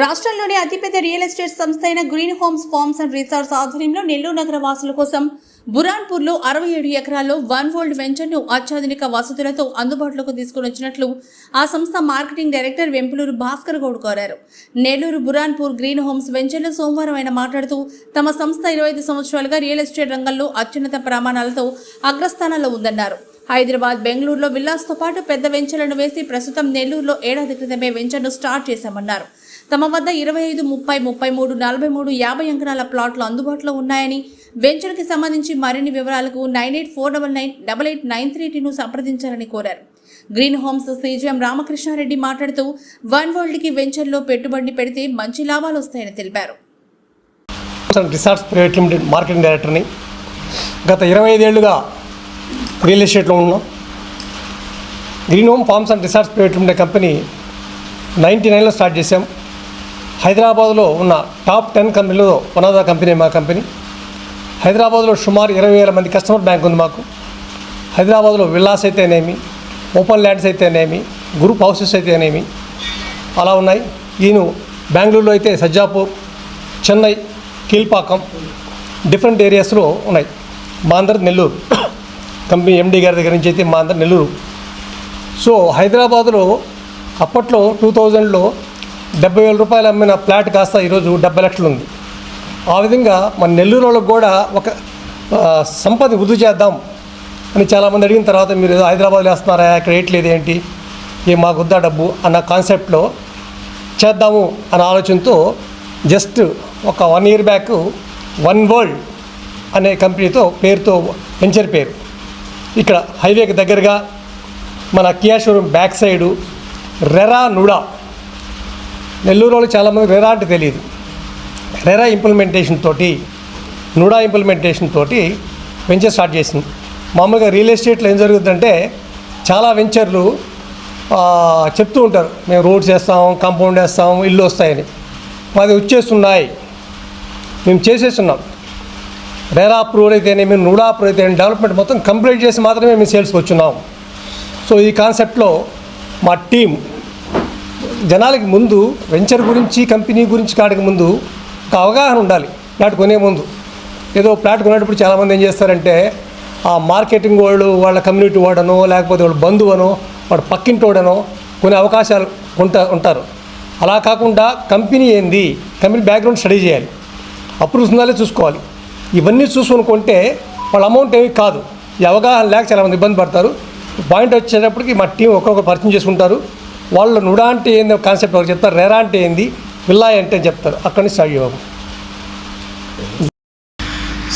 రాష్ట్రంలోని అతిపెద్ద real estate సంస్థ అయిన green homes farms and resorts ఆధ్వర్యంలో నెల్లూరు నగర వాసుల కోసం బురాన్పూర్లో అరవై ఏడు ఎకరాల్లో వన్ వరల్డ్ వెంచర్ను అత్యాధునిక వసతులతో అందుబాటులోకి తీసుకుని వచ్చినట్లు ఆ సంస్థ మార్కెటింగ్ డైరెక్టర్ వెంపులూరు భాస్కర్ గౌడ్ కోరారు. నెల్లూరు బురాన్పూర్ గ్రీన్ హోమ్స్ వెంచర్లో సోమవారం ఆయన మాట్లాడుతూ తమ సంస్థ ఇరవై ఐదు సంవత్సరాలుగా రియల్ ఎస్టేట్ రంగంలో అత్యున్నత ప్రమాణాలతో అగ్రస్థానంలో ఉందన్నారు. హైదరాబాద్ బెంగళూరులో విల్లాస్తో పాటు పెద్ద వెంచర్లను వేసి ప్రస్తుతం నెల్లూరులో ఏడాది క్రితమే వెంచర్ను స్టార్ట్ చేశామన్నారు. తమ వద్ద ఇరవై ఐదు ముప్పై ముప్పై మూడు నలభై మూడు యాభై అంకణాల ప్లాట్లు అందుబాటులో ఉన్నాయని వెంచర్కి సంబంధించి మరిన్ని వివరాలకు nine eight four double nine double eight nine three టీను సంప్రదించాలని కోరారు. గ్రీన్ హోమ్స్ సీజీఎం రామకృష్ణారెడ్డి మాట్లాడుతూ వన్ వరల్డ్కి వెంచర్లో పెట్టుబడి పెడితే మంచి లాభాలు వస్తాయని తెలిపారు. రిసార్ట్స్ ప్రైవేట్ లిమిటెడ్ మార్కెటింగ్ డైరెక్టర్ని గత ఇరవై ఐదేళ్ళుగా రియల్ ఎస్టేట్లో ఉన్నాం. Green home farms and resorts private limited company ninety నైన్లో స్టార్ట్ చేశాం. హైదరాబాద్లో ఉన్న టాప్ టెన్ కంపెనీలో వన్ ఆఫ్ ద కంపెనీ మా కంపెనీ. హైదరాబాద్లో సుమారు ఇరవై వేల మంది కస్టమర్ బ్యాంక్ ఉంది మాకు. హైదరాబాద్లో విల్లాస్ అయితేనేమి ఓపెన్ ల్యాండ్స్ అయితేనేమి గ్రూప్ హౌసెస్ అయితేనేమి అలా ఉన్నాయి. ఈయన బెంగళూరులో అయితే సజ్జాపూర్ చెన్నై కీల్పాకం డిఫరెంట్ ఏరియాస్లో ఉన్నాయి. మా అందరి నెల్లూరు కంపెనీ ఎండి గారి దగ్గర నుంచి అయితే మా అందరి నెల్లూరు. సో హైదరాబాద్లో అప్పట్లో టూ థౌజండ్లో డెబ్బై వేల రూపాయలు అమ్మిన ప్లాట్ కాస్త ఈరోజు డెబ్బై లక్షలు ఉంది. ఆ విధంగా మన నెల్లూరు వాళ్ళకు కూడా ఒక సంపద వృద్ధి చేద్దాం అని చాలామంది అడిగిన తర్వాత మీరు హైదరాబాద్లో వేస్తున్నారా ఇక్కడ వేయట్లేదు ఏంటి ఏ మాకు వద్దా డబ్బు అన్న కాన్సెప్ట్లో చేద్దాము అన్న ఆలోచనతో జస్ట్ ఒక one year back one world అనే కంపెనీతో పేరుతో వెంచర్ పేరు. ఇక్కడ హైవేకి దగ్గరగా మన Kia showroom back side RERA NUDA Nellore వాళ్ళు చాలామంది రెరా అంటే తెలియదు. రెరా ఇంప్లిమెంటేషన్ తోటి నూడా ఇంప్లిమెంటేషన్ తోటి వెంచర్ స్టార్ట్ చేసింది. మామూలుగా రియల్ ఎస్టేట్లో ఏం జరుగుతుందంటే చాలా వెంచర్లు చెప్తూ ఉంటారు. మేము రోడ్స్ వేస్తాం కాంపౌండ్ వేస్తాం ఇల్లు వస్తాయని. మాది వచ్చేస్తున్నాయి. మేము చేసేస్తున్నాం. రేరా అప్రూవల్ అయితేనే మేము నూడా అప్రూవ్ అయితే డెవలప్మెంట్ మొత్తం కంప్లీట్ చేసి మాత్రమే మేము సేల్స్కి వచ్చున్నాం. సో ఈ కాన్సెప్ట్లో మా టీం జనాలకి ముందు వెంచర్ గురించి కంపెనీ గురించి కాడికి ముందు ఒక అవగాహన ఉండాలి. ప్లాట్ కొనే ముందు. ఏదో ప్లాట్ కొనేటప్పుడు చాలామంది ఏం చేస్తారంటే ఆ మార్కెటింగ్ వాళ్ళు వాళ్ళ కమ్యూనిటీ వాడనో లేకపోతే వాళ్ళ బంధువనో వాడు పక్కింటోడనో కొన్ని అవకాశాలు ఉంటా ఉంటారు. అలా కాకుండా కంపెనీ ఏంది? కంపెనీ బ్యాక్గ్రౌండ్ స్టడీ చేయాలి. అప్రూవ్స్ ఉందాలే చూసుకోవాలి. ఇవన్నీ చూసుకొని కొంటే వాళ్ళ అమౌంట్ ఏమి కాదు. ఈ అవగాహన లేక చాలామంది ఇబ్బంది పడతారు. పాయింట్ వచ్చేటప్పటికి మా టీం ఒక్కొక్కరు పరిచయం చేసుకుంటారు. వాళ్ళు నుడా అంటే ఏంది కాన్సెప్ట్ ఒకటి చెప్తారు రెరా అంటే ఏంది విల్లా అంటే చెప్తారు. అక్కడి నుంచి స్టార్ట్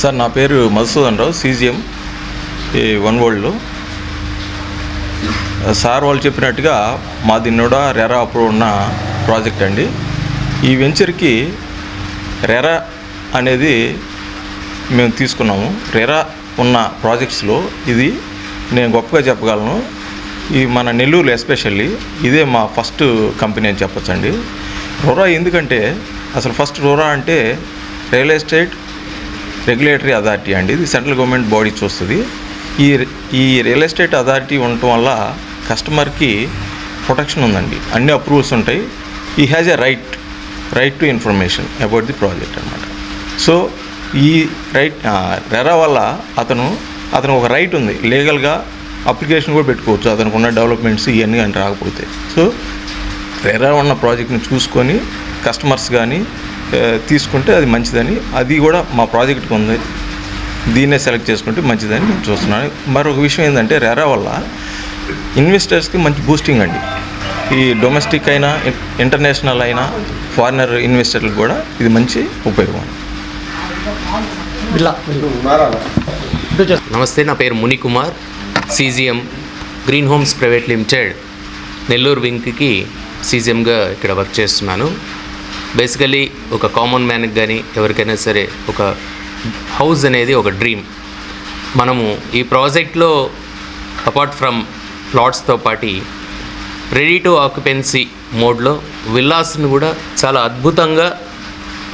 సార్ నా పేరు మధుసూదన్ రావు సీజీఎం ఈ వన్ వరల్డ్లో. సార్ వాళ్ళు చెప్పినట్టుగా మాది నుడా రెరా అప్పుడు ఉన్న ప్రాజెక్ట్ అండి. ఈ వెంచర్కి రెరా అనేది మేము తీసుకున్నాము. రెరా ఉన్న ప్రాజెక్ట్స్లో ఇది నేను గొప్పగా చెప్పగలను. ఈ మన నెల్లూరులో ఎస్పెషల్లీ ఇదే మా ఫస్ట్ కంపెనీ అని చెప్పొచ్చండి. రోరా ఎందుకంటే అసలు ఫస్ట్ రోరా అంటే రియల్ ఎస్టేట్ రెగ్యులేటరీ అథారిటీ అండి. ఇది సెంట్రల్ గవర్నమెంట్ బాడీ చూస్తుంది. ఈ ఈ రియల్ ఎస్టేట్ అథారిటీ ఉండటం వల్ల కస్టమర్కి ప్రొటెక్షన్ ఉందండి. అన్ని అప్రూవల్స్ ఉంటాయి. ఈ has a right right to information about the project అనమాట సో ఈ రైట్ రెరా వల్ల అతను అతను ఒక రైట్ ఉంది. లీగల్గా అప్లికేషన్ కూడా పెట్టుకోవచ్చు. అతనికి ఉన్న డెవలప్మెంట్స్ ఇవన్నీ కానీ రాకపోతే. సో రెరా ఉన్న ప్రాజెక్ట్ని చూసుకొని కస్టమర్స్ కానీ తీసుకుంటే అది మంచిదని. అది కూడా మా ప్రాజెక్ట్కి ఉంది. దీన్నే సెలెక్ట్ చేసుకుంటే మంచిదని నేను చూస్తున్నాను. మరొక విషయం ఏంటంటే రెరా వల్ల ఇన్వెస్టర్స్కి మంచి బూస్టింగ్ అండి. ఈ డొమెస్టిక్ అయినా ఇంటర్నేషనల్ అయినా ఫారినర్ ఇన్వెస్టర్లకు కూడా ఇది మంచి ఉపయోగం. నమస్తే నా పేరు Munikumar. CGM green homes private limited Nellore వింగ్కి సీజీఎంగా ఇక్కడ వర్క్ చేస్తున్నాను. బేసికలీ ఒక కామన్ మ్యాన్కి కానీ ఎవరికైనా సరే ఒక హౌస్ అనేది ఒక డ్రీమ్ మనము ఈ ప్రాజెక్ట్లో అపార్ట్ ఫ్రమ్ ప్లాట్స్తో పాటి రెడీ టు ఆక్యుపెన్సీ మోడ్లో విల్లాస్ను కూడా చాలా అద్భుతంగా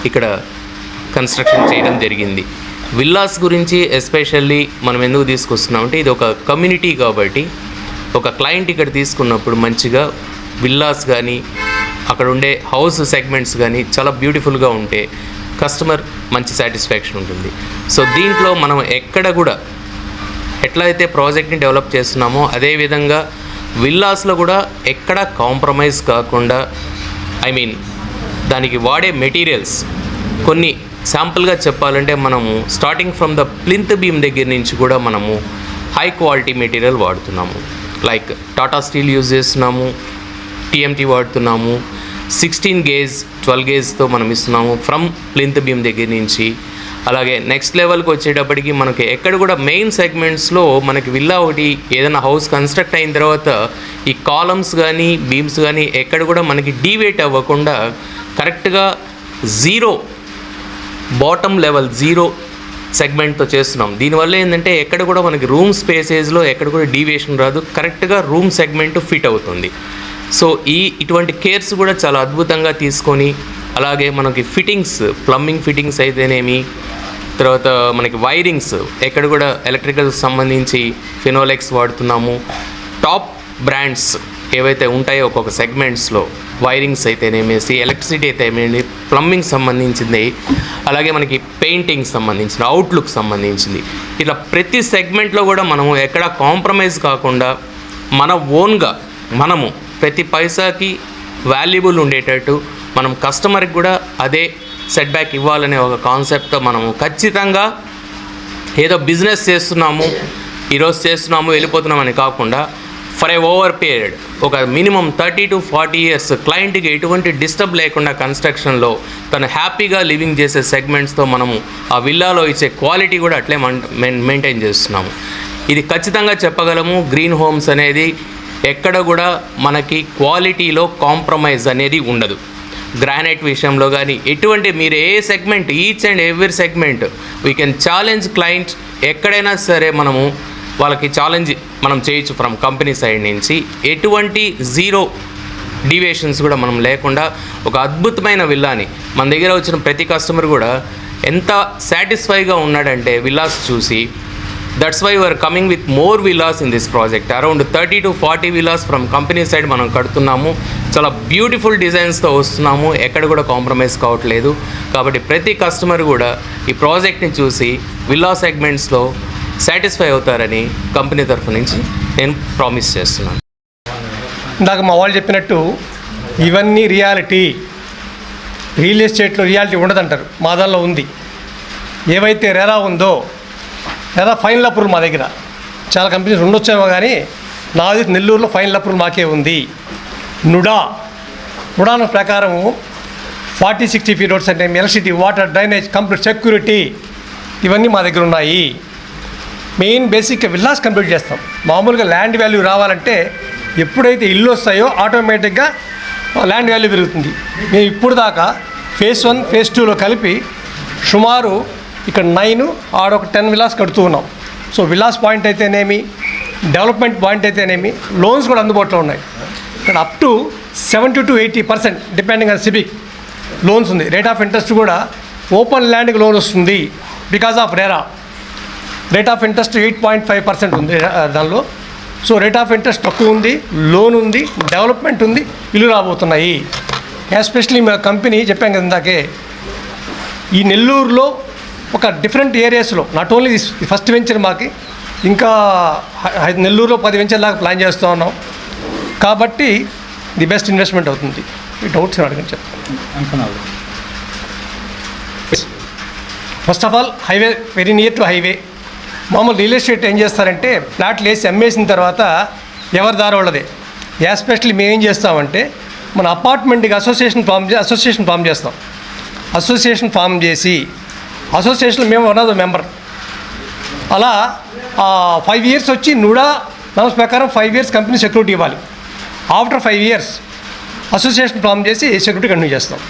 ఇక్కడ కన్స్ట్రక్షన్ చేయడం జరిగింది. విల్లాస్ గురించి ఎస్పెషల్లీ మనం ఎందుకు తీసుకొస్తున్నామంటే ఇది ఒక కమ్యూనిటీ కాబట్టి ఒక క్లయింట్ ఇక్కడ తీసుకున్నప్పుడు మంచిగా విల్లాస్ కానీ అక్కడ ఉండే హౌస్ సెగ్మెంట్స్ కానీ చాలా బ్యూటిఫుల్గా ఉంటే కస్టమర్ మంచి సాటిస్ఫాక్షన్ ఉంటుంది. సో దీంట్లో మనం ఎక్కడ కూడా ఎట్లా అయితే ప్రాజెక్ట్ని డెవలప్ చేస్తున్నామో అదేవిధంగా విల్లాస్లో కూడా ఎక్కడ కాంప్రమైజ్ కాకుండా ఐ మీన్ దానికి వాడే మెటీరియల్స్ కొన్ని శాంపుల్గా చెప్పాలంటే మనము starting from the plinth beam దగ్గర నుంచి కూడా మనము హై క్వాలిటీ మెటీరియల్ వాడుతున్నాము. లైక్ టాటా స్టీల్ యూజ్ చేస్తున్నాము టీఎంటీ వాడుతున్నాము సిక్స్టీన్ గేజ్ ట్వెల్వ్ గేజ్తో మనం ఇస్తున్నాము ఫ్రమ్ ప్లింత్ బీమ్ దగ్గర నుంచి. అలాగే నెక్స్ట్ లెవెల్కి వచ్చేటప్పటికి మనకి ఎక్కడ కూడా మెయిన్ సెగ్మెంట్స్లో మనకి విల్లా ఒకటి ఏదైనా హౌస్ కన్స్ట్రక్ట్ అయిన తర్వాత ఈ కాలమ్స్ కానీ బీమ్స్ కానీ ఎక్కడ కూడా మనకి డీవేట్ అవ్వకుండా కరెక్ట్గా జీరో బాటమ్ లెవెల్ జీరో సెగ్మెంట్తో చేస్తున్నాం. దీనివల్ల ఏంటంటే ఎక్కడ కూడా మనకి రూమ్ స్పేసెస్లో ఎక్కడ కూడా డీవియేషన్ రాదు. కరెక్ట్గా రూమ్ సెగ్మెంట్ ఫిట్ అవుతుంది. సో ఈ ఇటువంటి కేర్స్ కూడా చాలా అద్భుతంగా తీసుకొని అలాగే మనకి ఫిట్టింగ్స్ ప్లంబింగ్ ఫిట్టింగ్స్ అయితేనేమి తర్వాత మనకి వైరింగ్స్ ఎక్కడ కూడా ఎలక్ట్రికల్ సంబంధించి ఫినోలెక్స్ వాడుతున్నాము. టాప్ బ్రాండ్స్ ఏవైతే ఉంటాయో ఒక్కొక్క సెగ్మెంట్స్లో వైరింగ్స్ అయితేనేమేసి ఎలక్ట్రిసిటీ అయితే ఏమేమి ప్లంబింగ్ సంబంధించింది అలాగే మనకి పెయింటింగ్ సంబంధించిన అవుట్లుక్ సంబంధించింది. ఇట్లా ప్రతి సెగ్మెంట్లో కూడా మనము ఎక్కడ కాంప్రమైజ్ కాకుండా మన ఓన్గా మనము ప్రతి పైసాకి వాల్యుబుల్ ఉండేటట్టు మనం కస్టమర్కి కూడా అదే సెట్ బ్యాక్ ఇవ్వాలనే ఒక కాన్సెప్ట్తో మనము ఖచ్చితంగా ఏదో బిజినెస్ చేస్తున్నాము ఈరోజు చేస్తున్నాము వెళ్ళిపోతున్నామని కాకుండా ఫర్ ఏ ఓవర్ పీరియడ్ ఒక minimum thirty to forty years క్లయింట్కి ఎటువంటి డిస్టర్బ్ లేకుండా కన్స్ట్రక్షన్లో తను హ్యాపీగా లివింగ్ చేసే సెగ్మెంట్స్తో మనము ఆ విల్లాలో ఇచ్చే క్వాలిటీ కూడా అట్లే మెయింటైన్ చేస్తున్నాము. ఇది ఖచ్చితంగా చెప్పగలము గ్రీన్ హోమ్స్ అనేది ఎక్కడ కూడా మనకి క్వాలిటీలో కాంప్రమైజ్ అనేది ఉండదు. గ్రానైట్ విషయంలో కానీ ఎటువంటి మీరు ఏ segment each and every segment we can challenge client ఎక్కడైనా సరే మనము వాళ్ళకి ఛాలెంజ్ మనం చేయొచ్చు ఫ్రమ్ కంపెనీ సైడ్ నుంచి. ఎటువంటి జీరో డీవియేషన్స్ కూడా మనం లేకుండా ఒక అద్భుతమైన విల్లాని మన దగ్గర వచ్చిన ప్రతి కస్టమర్ కూడా ఎంత సాటిస్ఫైగా ఉన్నాడంటే విల్లాస్ చూసి that's why we're coming with more villas in this project around thirty to forty villas from company side మనం కడుతున్నాము. చాలా బ్యూటిఫుల్ డిజైన్స్తో వస్తున్నాము. ఎక్కడ కూడా కాంప్రమైజ్ కావట్లేదు. కాబట్టి ప్రతి కస్టమర్ కూడా ఈ ప్రాజెక్ట్ని చూసి విల్లా సెగ్మెంట్స్లో సాటిస్ఫై అవుతారని కంపెనీ తరఫు నుంచి నేను ప్రామిస్ చేస్తున్నాను. ఇందాక మా వాళ్ళు చెప్పినట్టు ఇవన్నీ రియాలిటీ. రియల్ ఎస్టేట్లో రియాలిటీ ఉండదంటారు. మా దానిలో ఉంది. ఏవైతే రెరా ఉందో రెరా ఫైనల్ అప్రూవల్ మా దగ్గర. చాలా కంపెనీస్ ఉండొచ్చేమో కానీ నాది నెల్లూరులో ఫైనల్ అప్రూవల్ మాకే ఉంది. నుడా. నుడాన ప్రకారము ఫార్టీ సిక్స్టీ ఫీట్ రోడ్స్ అంటే electricity water drainage complete security ఇవన్నీ మా దగ్గర ఉన్నాయి. మెయిన్ బేసిక్ విల్లాస్ కంప్లీట్ చేస్తాం. మామూలుగా ల్యాండ్ వాల్యూ రావాలంటే ఎప్పుడైతే ఇల్లు వస్తాయో ఆటోమేటిక్గా ల్యాండ్ వాల్యూ పెరుగుతుంది. మేము ఇప్పుడు దాకా ఫేస్ వన్ ఫేజ్ టూలో కలిపి సుమారు ఇక్కడ నైన్ ఆడొక టెన్ విలాస్ కడుతూ ఉన్నాం. సో విలాస్ పాయింట్ అయితేనేమి డెవలప్మెంట్ పాయింట్ అయితేనేమి లోన్స్ కూడా అందుబాటులో ఉన్నాయి. ఇక్కడ up to seventy to eighty percent depending on CIBIL loans ఉంది. రేట్ ఆఫ్ ఇంట్రెస్ట్ కూడా ఓపెన్ ల్యాండ్కి లోన్ వస్తుంది because of RERA. Rate of interest eight point five percent ఉంది దానిలో. సో రేట్ ఆఫ్ ఇంట్రెస్ట్ తక్కువ ఉంది లోన్ ఉంది డెవలప్మెంట్ ఉంది ఇల్లు రాబోతున్నాయి. ఎస్పెషలీ మా కంపెనీ చెప్పాం కదా ఇందాకే ఈ నెల్లూరులో ఒక డిఫరెంట్ ఏరియాస్లో not only this first venture మాకి ఇంకా నెల్లూరులో పది వెంచర్ దాకా ప్లాన్ చేస్తూ ఉన్నాం. కాబట్టి ది బెస్ట్ ఇన్వెస్ట్మెంట్ అవుతుంది. ఈ డౌట్స్ అడగండి చెప్తాను first of all highway very near to highway మామూలు రియల్ ఎస్టేట్ ఏం చేస్తారంటే ప్లాట్లు వేసి అమ్మేసిన తర్వాత ఎవరి దారి వాళ్ళదే? ఎస్పెషల్లీ మేము ఏం చేస్తామంటే మన అపార్ట్మెంట్కి అసోసియేషన్ ఫామ్ అసోసియేషన్ ఫామ్ చేస్తాం. అసోసియేషన్ ఫామ్ చేసి అసోసియేషన్లో మేము వన్ ఆఫ్ ద మెంబర్ అలా ఫైవ్ ఇయర్స్ వచ్చి నుడా నామ్స్ ప్రకారం ఫైవ్ ఇయర్స్ కంపెనీ సెక్యూరిటీ ఇవ్వాలి. After five years association form చేసి సెక్యూరిటీ కంటిన్యూ చేస్తాం.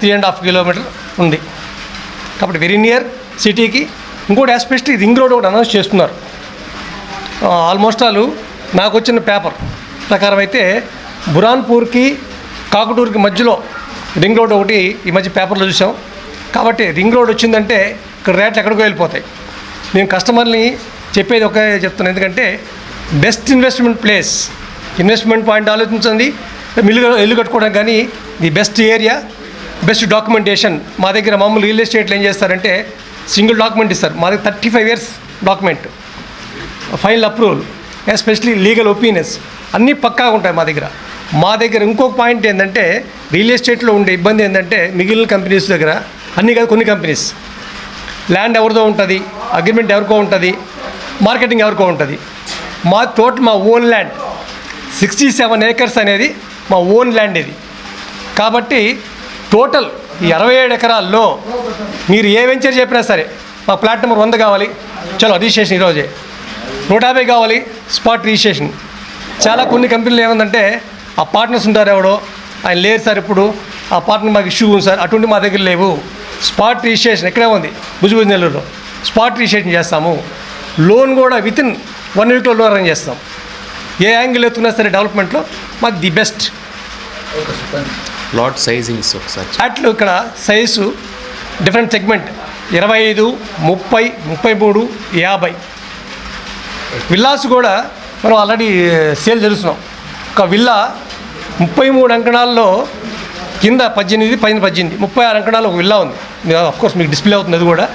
త్రీ అండ్ హాఫ్ కిలోమీటర్ ఉంది. కాబట్టి వెరీ నియర్ సిటీకి ఇంకోటి ఎస్పెషల్లీ రింగ్ రోడ్ ఒకటి అనౌన్స్ చేస్తున్నారు. ఆల్మోస్ట్ ఆల్ నాకు వచ్చిన పేపర్ ప్రకారం అయితే బురాన్పూర్కి కాకుటూర్కి మధ్యలో రింగ్ రోడ్ ఒకటి ఈ మధ్య పేపర్లో చూసాం కాబట్టి రింగ్ రోడ్ వచ్చిందంటే ఇక్కడ రేట్లు ఎక్కడికో వెళ్ళిపోతాయి. నేను కస్టమర్ని చెప్పేది ఒకే చెప్తున్నాను ఎందుకంటే best investment place investment point ఆలోచించండి. ఇల్లు ఇల్లు కట్టుకోవడానికి కానీ the best area best documentation మా దగ్గర మామూలు రియల్ ఎస్టేట్లో ఏం చేస్తారంటే సింగిల్ డాక్యుమెంట్ ఇస్తారు. మా దగ్గర thirty five years document. Final approval. Especially legal opinions. అన్నీ పక్కాగా ఉంటాయి మా దగ్గర. మా దగ్గర ఇంకొక పాయింట్ ఏంటంటే రియల్ ఎస్టేట్లో ఉండే ఇబ్బంది ఏంటంటే మిగిలిన కంపెనీస్ దగ్గర అన్నీ కాదు కొన్ని కంపెనీస్. ల్యాండ్ ఎవరిదో ఉంటుంది అగ్రిమెంట్ ఎవరికో ఉంటుంది మార్కెటింగ్ ఎవరికో ఉంటుంది. మా తోట మా own land. Sixty seven acres అనేది మా ఓన్ ల్యాండ్ ఇది. కాబట్టి టోటల్ ఈ అరవై ఏడు ఎకరాల్లో మీరు ఏ వెంచర్ చెప్పినా సరే మా ప్లాట్ నెంబర్ వంద కావాలి. చలో రిజిస్ట్రేషన్ ఈరోజే. నూట యాభై కావాలి స్పాట్ రిజిస్ట్రేషన్. చాలా కొన్ని కంపెనీలు ఏముందంటే ఆ పార్ట్నర్స్ ఉంటారు ఎవడో ఆయన లేరు సార్ ఇప్పుడు ఆ పార్ట్నర్ మాకు ఇష్యూ ఉంది సార్ అటువంటి మా దగ్గర లేవు. స్పాట్ రిజిస్ట్రేషన్ ఎక్కడే ఉంది? భుజభుజ నెల్లూరులో. స్పాట్ రిజిస్ట్రేషన్ చేస్తాము. లోన్ కూడా విత్ ఇన్ వన్ వీక్లో లోన్ అరేంజ్ చేస్తాం. ఏ యాంగిల్ ఎత్తుకున్నా సరే డెవలప్మెంట్లో మాకు ది బెస్ట్. లాట్ సైజింగ్స్ ఒకసారి ఫ్లాట్లు ఇక్కడ సైజు డిఫరెంట్ సెగ్మెంట్ ఇరవై ఐదు ముప్పై ముప్పై మూడు యాభై. విల్లాస్ కూడా మనం ఆల్రెడీ సేల్ చేస్తున్నాం. ఒక విల్లా ముప్పై మూడు అంకణాల్లో కింద పద్దెనిమిది పైన పద్దెనిమిది. ముప్పై ఆరు అంకణాలు ఒక విల్లా ఉంది. కోర్స్ మీకు డిస్ప్లే అవుతుంది అది కూడా.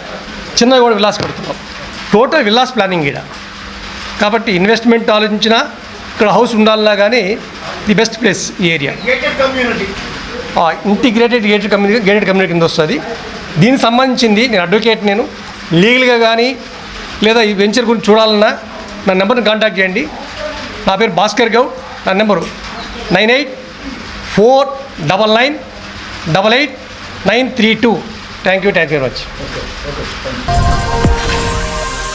చిన్నది కూడా విల్లాస్ కడుతున్నాం. టోటల్ విల్లాస్ ప్లానింగ్ ఇక్కడ కాబట్టి ఇన్వెస్ట్మెంట్ ఆలోచించినా ఇక్కడ హౌస్ ఉండాలన్నా కానీ ది బెస్ట్ ప్లేస్ ఈ area integrated gated community gated community కింద వస్తుంది. దీనికి సంబంధించింది నేను అడ్వకేట్ నేను. లీగల్గా కానీ లేదా ఈ వెంచర్ గురించి చూడాలన్నా నా నెంబర్ని కాంటాక్ట్ చేయండి. నా పేరు భాస్కర్ గౌడ్. నా number nine eight four double nine double eight nine three two. Thank you thank you very much